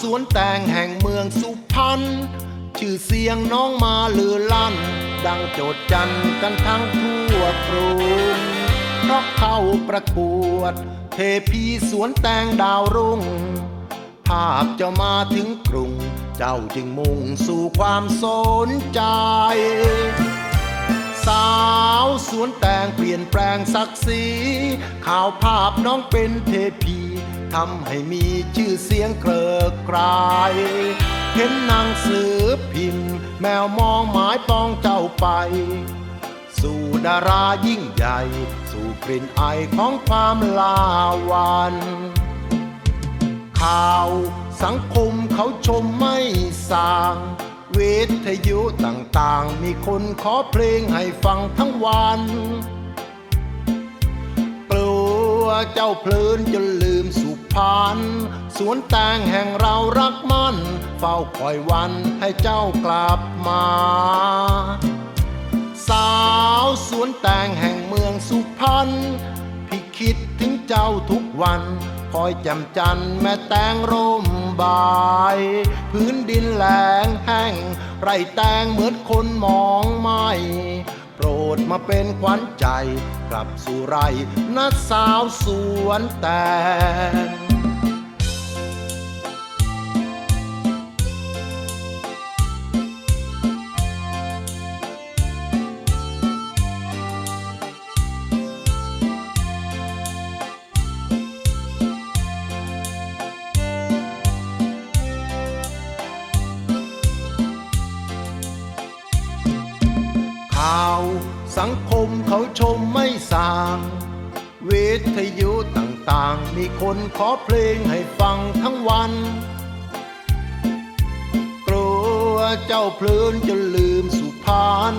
สวนแตงแห่งเมืองสุพรรณชื่อเสียงน้องมาลือลั่น ดังโจดจันกันทั้งทั่วกรุงเพราะเข้าประกวด เทพีสวนแตงดาวรุ่ง ภาพจะมาถึงกรุง เจ้าจึงมุ่งสู่ความสนใจ สาวสวนแตงเปลี่ยนแปลงศักดิ์ศรีข่าวภาพน้องเป็นเทพี ทำให้มีชื่อเสียงเกริกไกรเห็นหนางสือพิมพ์ แมวมองหมายปองเจ้าไป สู่ดารายิ่งใหญ่ สู่กลิ่นไอของความลาวันข่าวสังคมเขาชมไม่สางเวทยุต่างๆ มีคนขอเพลงให้ฟังทั้งวันกลัวเจ้าเพลินจนลืมส พรรณสวนแตงแห่งเรารักมันเฝ้าคอยวันให้เจ้ากลับมา สาวสวนแตงแห่งเมืองสุพรรณพี่คิดถึงเจ้าทุกวันคอยจำจันแม่แตงร่มบาย พื้นดินแหลงแห้ง ไรแตงเหมือนคนมองไม่โปรดมาเป็นขวัญใจ กลับสู่ไรนัดสาวสวนแตง ข่าว สังคมเขาชมไม่สางเวทยุต่างๆ มีคนขอเพลงให้ฟังทั้งวัน กลัวเจ้าเพลินจนลืมสุพรรณ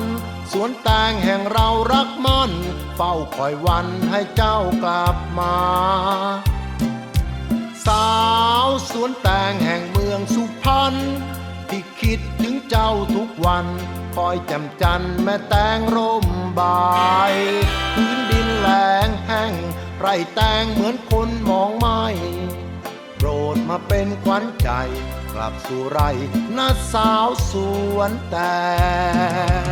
สวนแตงแห่งเรารักมันเฝ้าคอยวันให้เจ้ากลับมา สาวสวนแตงแห่งเมืองสุพรรณที่คิด เจ้าทุกวัน คอยจำจันแม่แตงร่มบายพื้นดินแหลงแห้งไรแตงเหมือนคนมองไม่โปรดมาเป็นขวัญใจ กลับสู่ไรนาสาวสวนแตง